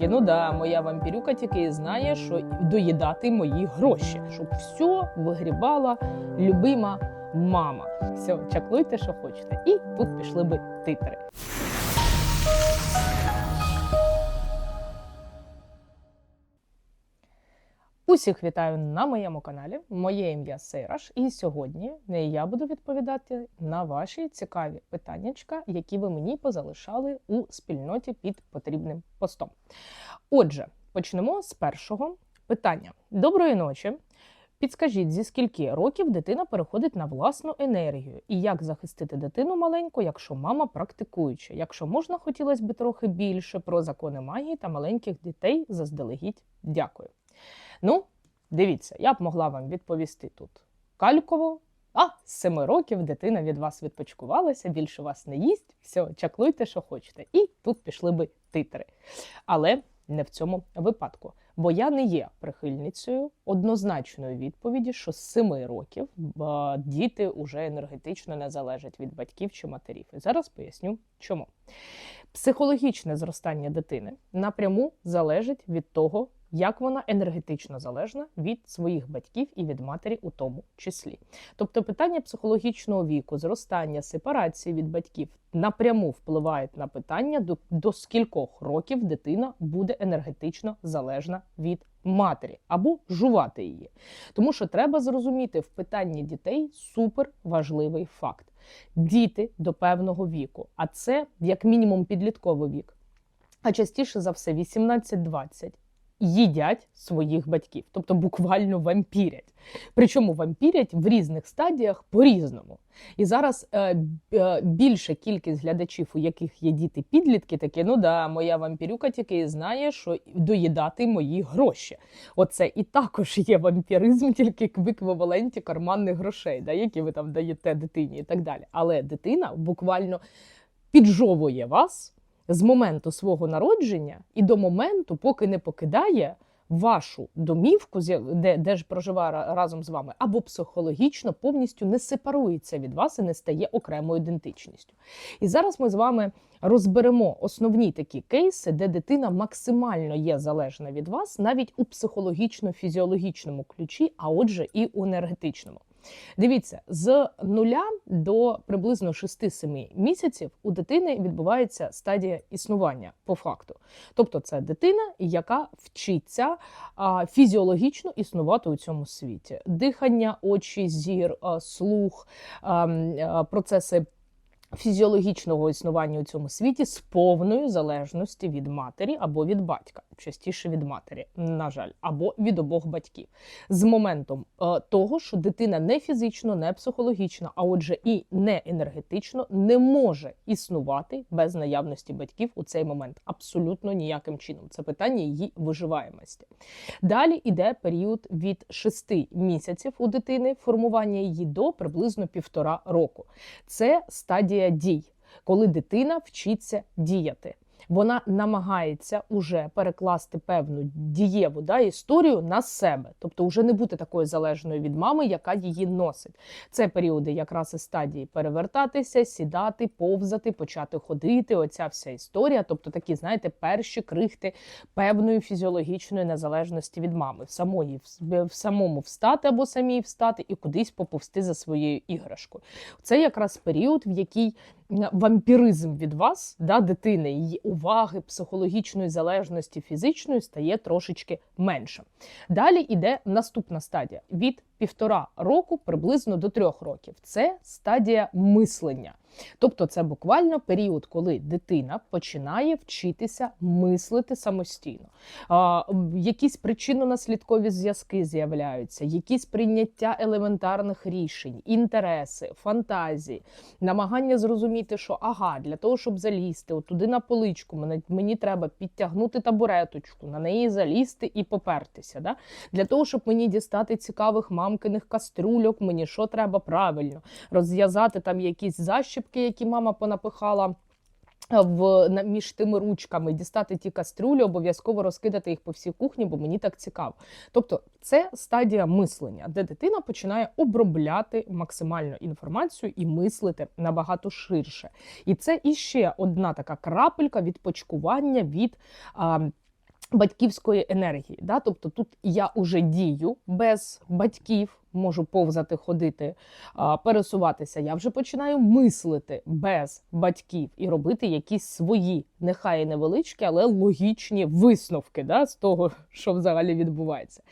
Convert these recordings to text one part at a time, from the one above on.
Ну да, моя вампірюка тільки знає, що доїдати мої гроші, щоб все вигрібала любима мама. Все, чаклуйте, що хочете. І тут пішли би титри. Усіх вітаю на моєму каналі. Моє ім'я Сейраш, і сьогодні я буду відповідати на ваші цікаві питаннячка, які ви мені позалишали у спільноті під потрібним постом. Отже, почнемо з першого питання. Доброї ночі. Підскажіть, зі скільки років дитина переходить на власну енергію, і як захистити дитину маленьку, якщо мама практикуюча? Якщо можна, хотілося б трохи більше про закони магії та маленьких дітей заздалегідь. Дякую. Ну, дивіться, я б могла вам відповісти тут кальково. А, з семи років дитина від вас відпочкувалася, більше вас не їсть. Все, чаклуйте, що хочете. І тут пішли би титри. Але не в цьому випадку. Бо я не є прихильницею однозначної відповіді, що з семи років діти вже енергетично не залежать від батьків чи матерів. І зараз поясню, чому. Психологічне зростання дитини напряму залежить від того, як вона енергетично залежна від своїх батьків і від матері у тому числі. Тобто питання психологічного віку, зростання, сепарації від батьків напряму впливають на питання, до, до скількох років дитина буде енергетично залежна від матері або жувати її. Тому що треба зрозуміти в питанні дітей супер важливий факт: діти до певного віку, а це як мінімум підлітковий вік. А частіше за все 18-20 їдять своїх батьків, тобто буквально вампірять. Причому вампірять в різних стадіях по-різному. І зараз е, е, більша кількість глядачів, у яких є діти підлітки, такі, ну да, моя вампірюка тільки знає, що доїдати мої гроші. Оце і також є вампіризм, тільки в еквіваленті карманних грошей, да, які ви там даєте дитині і так далі. Але дитина буквально піджовує вас з моменту свого народження і до моменту, поки не покидає вашу домівку, де, де ж проживає разом з вами, або психологічно повністю не сепарується від вас і не стає окремою ідентичністю. І зараз ми з вами розберемо основні такі кейси, де дитина максимально є залежна від вас, навіть у психологічно-фізіологічному ключі, а отже, і у енергетичному. Дивіться, з нуля до приблизно 6-7 місяців у дитини відбувається стадія існування по факту. Тобто, це дитина, яка вчиться фізіологічно існувати у цьому світі. Дихання, очі, зір, слух, процеси фізіологічного існування у цьому світі з повною залежності від матері або від батька, частіше від матері, на жаль, або від обох батьків, з моментом е, того, що дитина не фізично, не психологічно, а отже, і не енергетично не може існувати без наявності батьків у цей момент. Абсолютно ніяким чином. Це питання її виживаємості. Далі йде період від 6 місяців у дитини формування її до приблизно півтора року. Це стадія дій, коли дитина вчиться діяти. Вона намагається уже перекласти певну дієву да, історію на себе, тобто вже не бути такою залежною від мами, яка її носить. Це періоди якраз і стадії перевертатися, сідати, повзати, почати ходити. Оця вся історія, тобто такі, знаєте, перші крихти певної фізіологічної незалежності від мами, в самої в самому встати або самій встати і кудись поповсти за своєю іграшкою. Це якраз період, в який вампіризм від вас, да, дитини, її уваги, психологічної залежності фізичної стає трошечки менше. Далі йде наступна стадія від півтора року приблизно до трьох років. Це стадія мислення. Тобто це буквально період, коли дитина починає вчитися мислити самостійно. А, Якісь причинно-наслідкові зв'язки з'являються, якісь прийняття елементарних рішень, інтереси, фантазії, намагання зрозуміти, що ага, для того, щоб залізти туди на поличку, мені, мені треба підтягнути табуреточку, на неї залізти і попертися. Да? Для того, щоб мені дістати цікавих мамкиних кастрюльок, мені що треба правильно розв'язати там якісь защіпки, які мама понапихала. В між тими ручками дістати ті кастрюлі, обов'язково розкидати їх по всій кухні, бо мені так цікаво. Тобто, це стадія мислення, де дитина починає обробляти максимальну інформацію і мислити набагато ширше. І це іще одна така крапелька відпочкування від. А, батьківської енергії. Да? Тобто тут я уже дію без батьків, можу повзати, ходити, пересуватися. Я вже починаю мислити без батьків і робити якісь свої, нехай і невеличкі, але логічні висновки да, з того, що взагалі відбувається.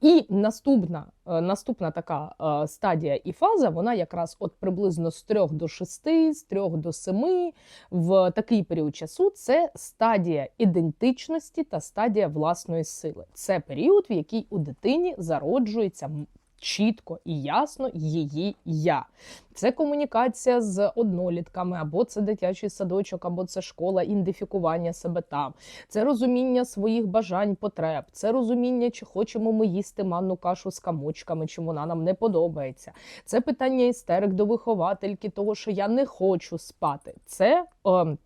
І наступна, е, наступна така е, стадія і фаза, вона якраз от приблизно з 3 до 6, з 3 до 7 в такий період часу це стадія ідентичності та стадія власної сили. Це період, в який у дитині зароджується чітко і ясно її я. Це комунікація з однолітками, або це дитячий садочок, або це школа, ідентифікування себе там. Це розуміння своїх бажань, потреб, це розуміння, чи хочемо ми їсти манну кашу з камочками, чи вона нам не подобається. Це питання істерик до виховательки, того, що я не хочу спати. Це е,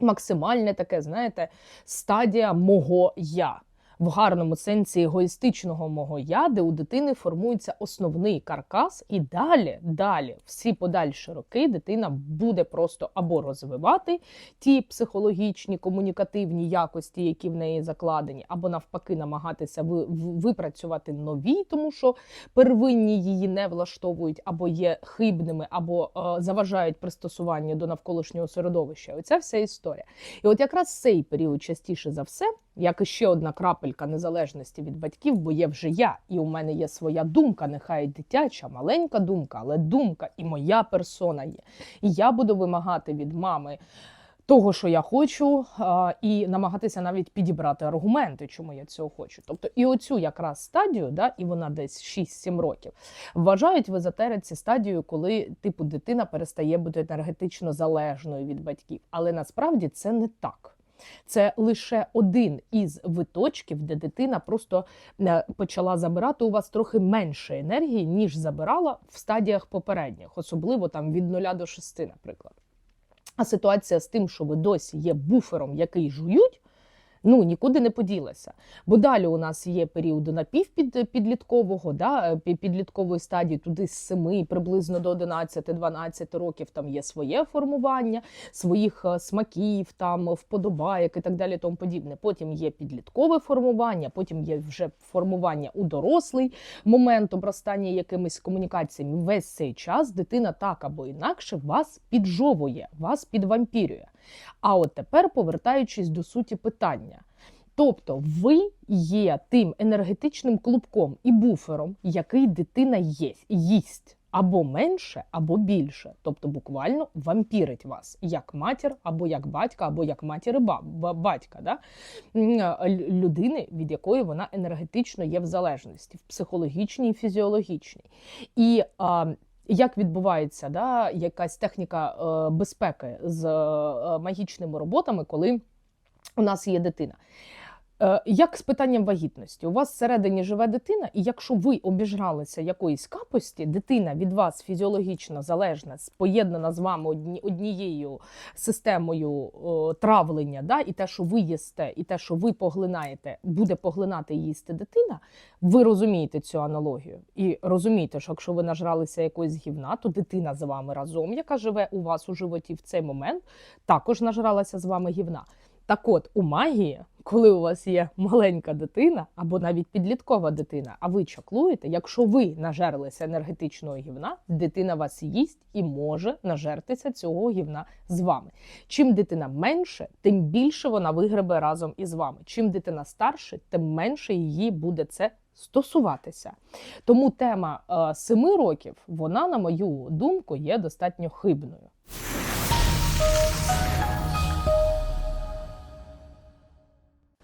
максимальне таке, знаєте, стадія мого я. В гарному сенсі егоїстичного мого я, де у дитини формується основний каркас, і далі, далі, всі подальші роки дитина буде просто або розвивати ті психологічні комунікативні якості, які в неї закладені, або навпаки намагатися ви- випрацювати нові, тому що первинні її не влаштовують, або є хибними, або е, заважають пристосуванню до навколишнього середовища. Оця вся історія. І от якраз цей період частіше за все, як і ще одна крапелька незалежності від батьків, бо є вже я, і у мене є своя думка, нехай дитяча, маленька думка, але думка і моя персона є. І я буду вимагати від мами. Того, що я хочу, і намагатися навіть підібрати аргументи, чому я цього хочу. Тобто, і оцю якраз стадію, да, і вона десь 6-7 років, вважають в езотериці стадію, коли типу дитина перестає бути енергетично залежною від батьків. Але насправді це не так. Це лише один із виточків, де дитина просто е, почала забирати у вас трохи менше енергії, ніж забирала в стадіях попередніх, особливо там від 0 до 6, наприклад. А ситуація з тим, що ви досі є буфером, який жують, ну нікуди не поділася. Бо далі у нас є періоди напівпідліткового, да, підліткової стадії, туди з 7 приблизно до 11-12 років там є своє формування, своїх е, смаків, там вподобайок і так далі, тому подібне. Потім є підліткове формування, потім є вже формування у дорослий момент обростання якимись комунікаціями. Весь цей час дитина так або інакше вас піджовує, вас підвампірює. А от тепер повертаючись до суті питання. Тобто ви є тим енергетичним клубком і буфером, який дитина є, їсть або менше, або більше. Тобто буквально вампірить вас як матір, або як батька, або як матір і ба- ба- батька. Да? Лю- Людини, від якої вона енергетично є в залежності, в психологічній і фізіологічній. І а, як відбувається да, якась техніка е, безпеки з е, магічними роботами, коли у нас є дитина? Е, Як з питанням вагітності? У вас всередині живе дитина, і якщо ви обіжралися якоїсь капості, дитина від вас фізіологічно залежна, поєднана з вами одні, однією системою травлення, да, і те, що ви їсте, і те, що ви поглинаєте, буде поглинати і їсти дитина. Ви розумієте цю аналогію і розумієте, що якщо ви нажралися якоїсь гівна, то дитина з вами разом, яка живе у вас у животі в цей момент, також нажралася з вами гівна. Так от, у магії, коли у вас є маленька дитина або навіть підліткова дитина, а ви чаклуєте, якщо ви нажерлися енергетичного гівна, дитина вас їсть і може нажертися цього гівна з вами. Чим дитина менше, тим більше вона вигребе разом із вами. Чим дитина старше, тим менше її буде це стосуватися. Тому тема е, семи років, вона, на мою думку, є достатньо хибною.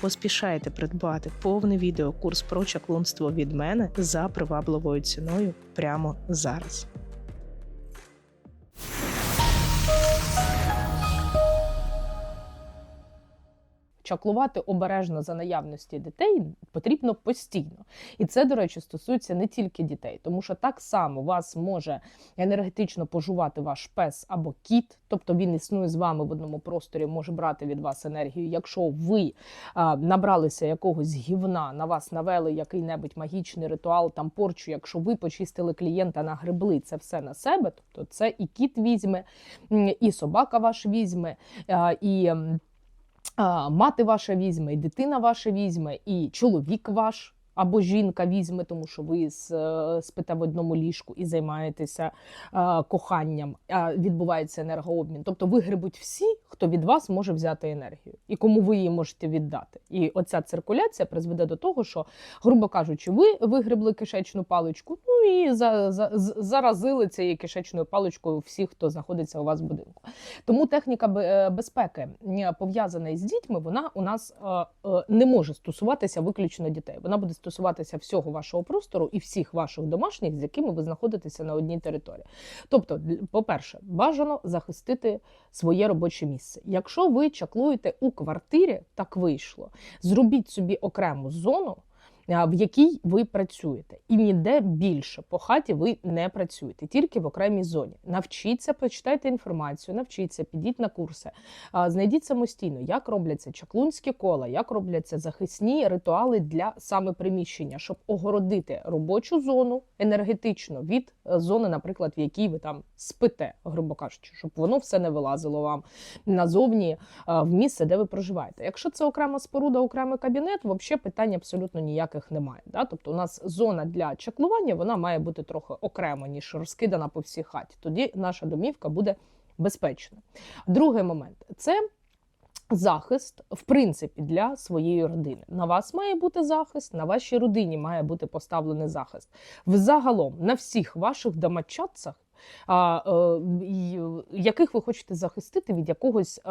Поспішайте придбати повний відеокурс про чаклунство від мене за привабливою ціною прямо зараз. Чаклувати обережно за наявності дітей потрібно постійно. І це, до речі, стосується не тільки дітей, тому що так само вас може енергетично пожувати ваш пес або кіт, тобто він існує з вами в одному просторі, може брати від вас енергію. Якщо ви а, набралися якогось гівна, на вас навели який-небудь магічний ритуал, там порчу, якщо ви почистили клієнта, нагребли це все на себе, тобто це і кіт візьме, і собака ваш візьме, і. Мати ваша візьме, і дитина ваша візьме, і чоловік ваш або жінка візьме, тому що ви е, спите в одному ліжку і займаєтеся е, коханням, а відбувається енергообмін. Тобто вигребуть всі, хто від вас може взяти енергію і кому ви її можете віддати. І оця циркуляція призведе до того, що, грубо кажучи, ви вигребли кишечну паличку, ну і за, за, заразили цією кишечною паличкою всіх, хто знаходиться у вас в будинку. Тому техніка е, безпеки пов'язана із дітьми, вона у нас не може стосуватися виключно дітей. Вона буде стосуватися всього вашого простору і всіх ваших домашніх, з якими ви знаходитеся на одній території. Тобто, по-перше, бажано захистити своє робоче місце. Якщо ви чаклуєте у квартирі, так вийшло. Зробіть собі окрему зону. В якій ви працюєте, і ніде більше по хаті ви не працюєте, тільки в окремій зоні. Навчіться, почитайте інформацію, навчіться, підіть на курси, знайдіть самостійно, як робляться чаклунські кола, як робляться захисні ритуали для саме приміщення, щоб огородити робочу зону енергетично від е, зони, наприклад, в якій ви там спите, грубо кажучи, щоб воно все не вилазило вам назовні е, в місце, де ви проживаєте. Якщо це окрема споруда, окремий кабінет, взагалі питань абсолютно ніяких немає. Да? Тобто, у нас зона для чаклування вона має бути трохи окрема, ніж розкидана по всій хаті. Тоді наша домівка буде безпечна. Другий момент це. Захист, в принципі, для своєї родини. На вас має бути захист, на вашій родині має бути поставлений захист. Взагалом на всіх ваших домочадцях, а, е, яких ви хочете захистити від якогось е,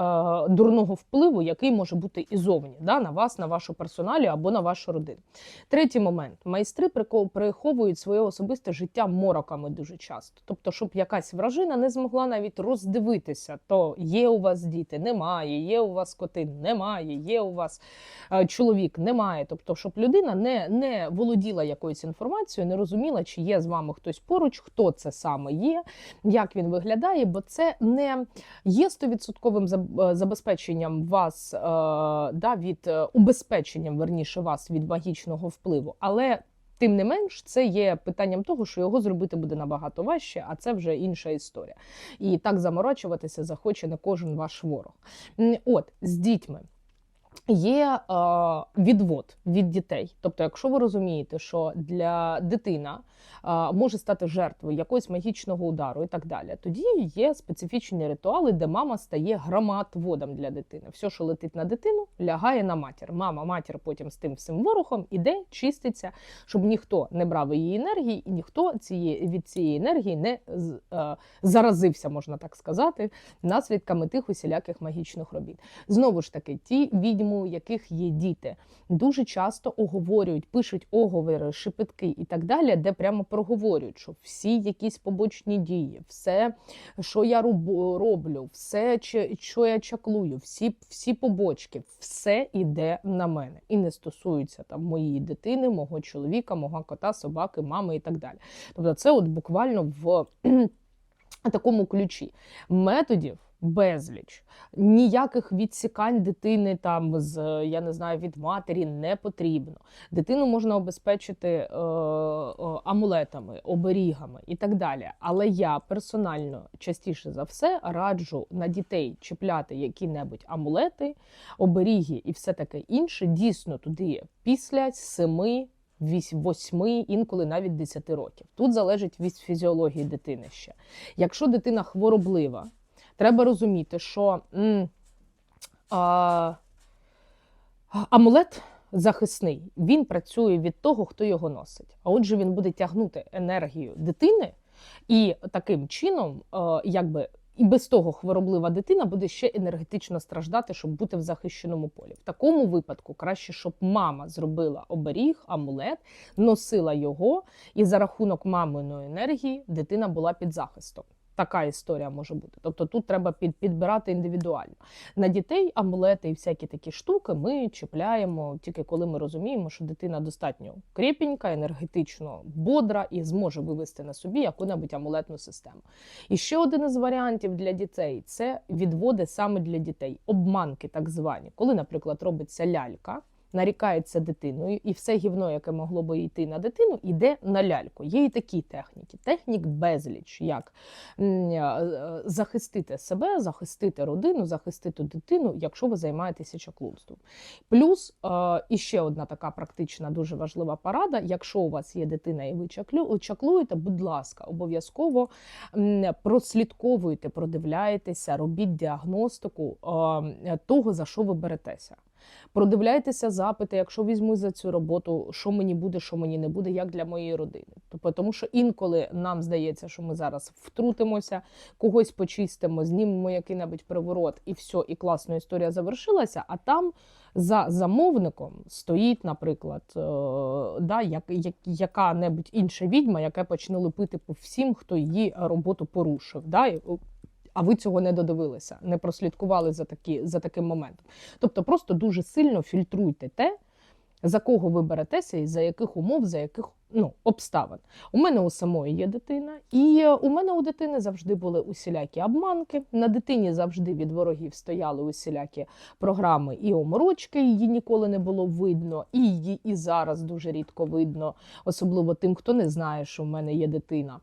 дурного впливу, який може бути і зовні, да, на вас, на вашу персоналі або на вашу родину. Третій момент: майстри приховують своє особисте життя мороками дуже часто. Тобто, щоб якась вражина не змогла навіть роздивитися, то є у вас діти, немає, є у вас коти, немає, є у вас е, чоловік, немає. Тобто, щоб людина не, не володіла якоюсь інформацією, не розуміла, чи є з вами хтось поруч, хто це саме є, як він виглядає, бо це не є стовідсотковим е, забезпеченням вас е, да, від е, убезпеченням верніше вас від магічного впливу, але. Тим не менш, це є питанням того, що його зробити буде набагато важче, а це вже інша історія. І так заморочуватися захоче не кожен ваш ворог. От з дітьми є е, відвод від дітей. Тобто, якщо ви розумієте, що для дитина е, може стати жертвою якогось магічного удару і так далі, тоді є специфічні ритуали, де мама стає громоотводом для дитини. Все, що летить на дитину, лягає на матір. Мама, матір потім з тим всім ворохом іде, чиститься, щоб ніхто не брав її енергії, і ніхто цієї від цієї енергії не е, заразився, можна так сказати, наслідками тих усіляких магічних робіт. Знову ж таки, ті відьми, у яких є діти, дуже часто оговорюють, пишуть оговори, шепетки і так далі, де прямо проговорюють, що всі якісь побочні дії, все, що я роблю, все, що я чаклую, всі, всі побочки, все іде на мене і не стосується там моєї дитини, мого чоловіка, мого кота, собаки, мами і так далі. Тобто, це от буквально в такому ключі методів. Безліч ніяких відсікань дитини там з я не знаю від матері не потрібно. Дитину можна обезпечити е, е, амулетами, оберігами і так далі. Але я персонально частіше за все раджу на дітей чіпляти які-небудь амулети, оберіги і все таке інше. Дійсно туди після семи. Восьми, інколи навіть 10 років. Тут залежить від фізіології дитини ще. Якщо дитина хвороблива, треба розуміти, що м, а, амулет захисний він працює від того, хто його носить. А отже, він буде тягнути енергію дитини, і таким чином, е, якби. І без того хвороблива дитина буде ще енергетично страждати, щоб бути в захищеному полі. В такому випадку краще, щоб мама зробила оберіг, амулет, носила його, і за рахунок маминої енергії дитина була під захистом. Така історія може бути. Тобто тут треба під, підбирати індивідуально. На дітей амулети і всякі такі штуки ми чіпляємо тільки коли ми розуміємо, що дитина достатньо крепенька, енергетично бодра і зможе вивести на собі яку-небудь амулетну систему. І ще один із варіантів для дітей це відводи саме для дітей, обманки, так звані, коли, наприклад, робиться лялька. Нарікається дитиною, і все гівно, яке могло би йти на дитину, йде на ляльку. Є і такі техніки. Технік безліч, як е, захистити себе, захистити родину, захистити дитину, якщо ви займаєтеся чаклунством. Плюс е, іще одна така практична, дуже важлива порада. Якщо у вас є дитина і ви чаклуєте, будь ласка, обов'язково прослідковуйте, продивляйтеся, робіть діагностику е, того, за що ви беретеся. Продивляйтеся запити, якщо візьму за цю роботу, що мені буде, що мені не буде, як для моєї родини. Тобто, тому що інколи нам здається, що ми зараз втрутимося, когось почистимо, знімемо який-небудь приворот, і все, і класна історія завершилася. А там за замовником стоїть, наприклад, е, да, як, як, яка-небудь інша відьма, яка почне липити по всім, хто її роботу порушив. Да? А ви цього не додивилися, не прослідкували за такі, за таким моментом. Тобто просто дуже сильно фільтруйте те, за кого ви беретеся і за яких умов, за яких ну, обставин. У мене у самої є дитина, і е, у мене у дитини завжди були усілякі обманки. На дитині завжди від ворогів стояли усілякі програми і оморочки, її ніколи не було видно, і її і зараз дуже рідко видно, особливо тим, хто не знає, що в мене є дитина.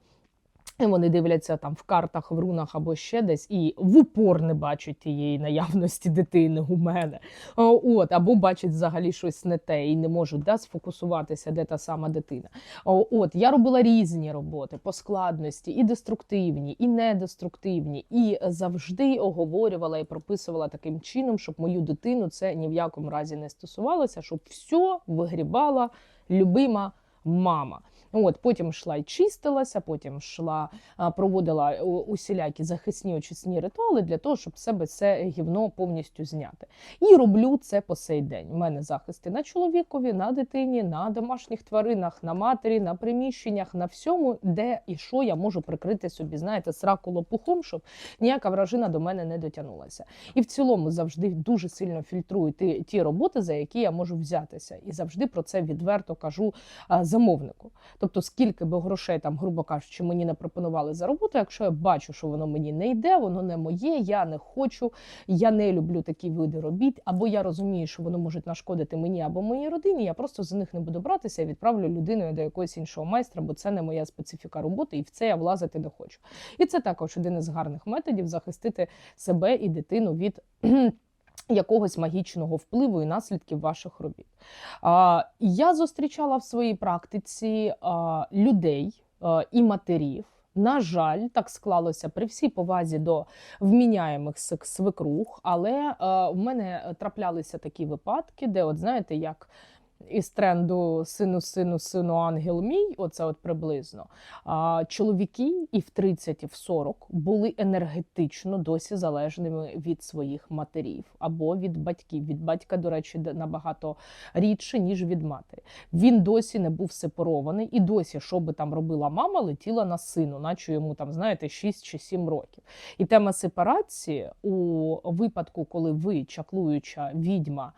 Вони дивляться там в картах, в рунах або ще десь, і в упор не бачать тієї наявності дитини у мене. От, або бачать взагалі щось не те і не можуть да, сфокусуватися, де та сама дитина. От я робила різні роботи по складності, і деструктивні, і недеструктивні, і завжди оговорювала і прописувала таким чином, щоб мою дитину це ні в якому разі не стосувалося, щоб все вигрібала любима мама. От потім йшла і чистилася, потім йшла, проводила усілякі захисні очисні ритуали для того, щоб себе це гівно повністю зняти. І роблю це по сей день. У мене захисти на чоловікові, на дитині, на домашніх тваринах, на матері, на приміщеннях, на всьому, де і що я можу прикрити собі, знаєте, сраку лопухом, щоб ніяка вражина до мене не дотягнулася. І в цілому завжди дуже сильно фільтрую ті, ті роботи, за які я можу взятися, і завжди про це відверто кажу замовнику. Тобто, скільки би грошей там, грубо кажучи, мені не пропонували за роботу, якщо я бачу, що воно мені не йде, воно не моє, я не хочу, я не люблю такі види робіт, або я розумію, що воно може нашкодити мені або моїй родині, я просто за них не буду братися і відправлю людиною до якогось іншого майстра, бо це не моя специфіка роботи, і в це я влазити не хочу. І це також один із гарних методів захистити себе і дитину від. Якогось магічного впливу і наслідків ваших робіт. Я зустрічала в своїй практиці людей і матерів. На жаль, так склалося при всій повазі до вміняємих свекрух, але в мене траплялися такі випадки, де, от знаєте, як із тренду сину, сину, сину, ангел мій, оце от приблизно. А, чоловіки і в 30, і в 40 були енергетично досі залежними від своїх матерів або від батьків. Від батька, до речі, набагато рідше, ніж від матері. Він досі не був сепарований, і досі, що би там робила мама, летіла на сину, наче йому там, знаєте, 6 чи 7 років. І тема сепарації у випадку, коли ви чаклуюча відьма,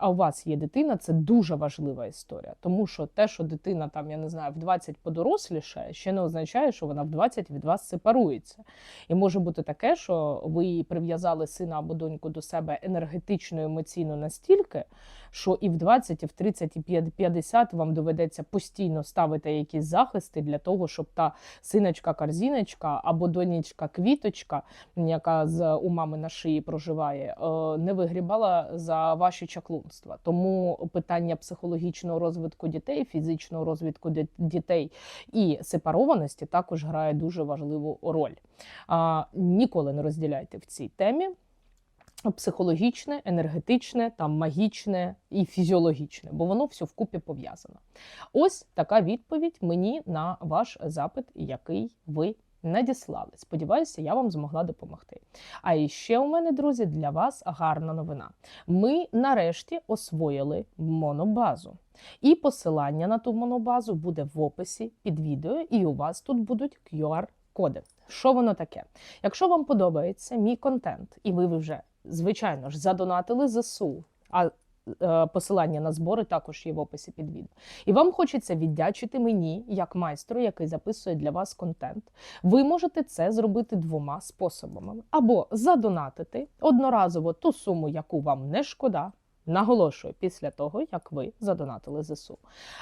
а у вас є дитина, це дуже важлива історія. Тому що те, що дитина там, я не знаю, в 20 подорослішає, ще не означає, що вона в 20 від вас сепарується. І може бути таке, що ви прив'язали сина або доньку до себе енергетично, емоційно настільки, що і в 20, і в 30, і п'ят- 50 вам доведеться постійно ставити якісь захисти для того, щоб та синочка-корзіночка або донечка квіточка, яка з у мами на шиї проживає, е, не вигрібала за ваші чаклунства. Тому питання психологічного розвитку дітей, фізичного розвитку дітей і сепарованості також грає дуже важливу роль. Ніколи не розділяйте в цій темі. психологічне, енергетичне, там магічне і фізіологічне, бо воно все вкупі пов'язано. Ось така відповідь мені на ваш запит, який ви надіслали. Сподіваюся, я вам змогла допомогти. А іще у мене, друзі, для вас гарна новина. Ми нарешті освоїли монобазу. І посилання на ту монобазу буде в описі під відео, і у вас тут будуть QR-коди. Що воно таке? Якщо вам подобається мій контент, і ви вже, звичайно ж, задонатили ЗСУ, а посилання на збори також є в описі під відео. І вам хочеться віддячити мені, як майстру, який записує для вас контент. Ви можете це зробити двома способами: або задонатити одноразово ту суму, яку вам не шкода. Наголошую після того, як ви задонатили ЗСУ.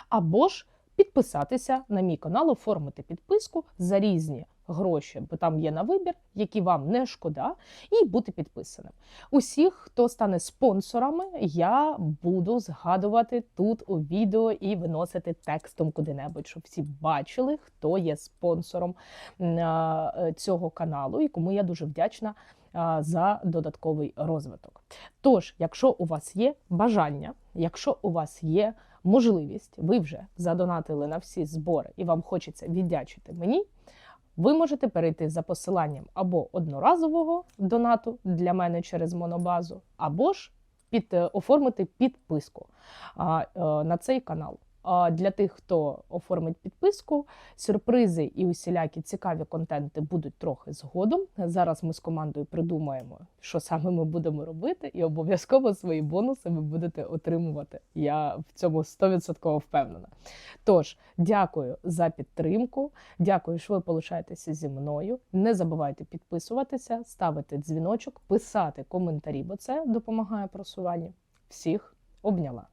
Або ж підписатися на мій канал, оформити підписку за різні гроші, бо там є на вибір, які вам не шкода, і бути підписаним. Усіх, хто стане спонсорами, я буду згадувати тут у відео і виносити текстом куди-небудь, щоб всі бачили, хто є спонсором цього каналу, і кому я дуже вдячна за додатковий розвиток. Тож, якщо у вас є бажання, якщо у вас є можливість, ви вже задонатили на всі збори і вам хочеться віддячити мені. Ви можете перейти за посиланням або одноразового донату для мене через монобазу, або ж під, е, оформити підписку а, е, на цей канал. Для тих, хто оформить підписку, сюрпризи і усілякі цікаві контенти будуть трохи згодом. Зараз ми з командою придумаємо, що саме ми будемо робити, і обов'язково свої бонуси ви будете отримувати. Я в цьому 100% впевнена. Тож, дякую за підтримку. Дякую, що ви получаєтеся зі мною. Не забувайте підписуватися, ставити дзвіночок, писати коментарі, бо це допомагає просуванню. Всіх обняла.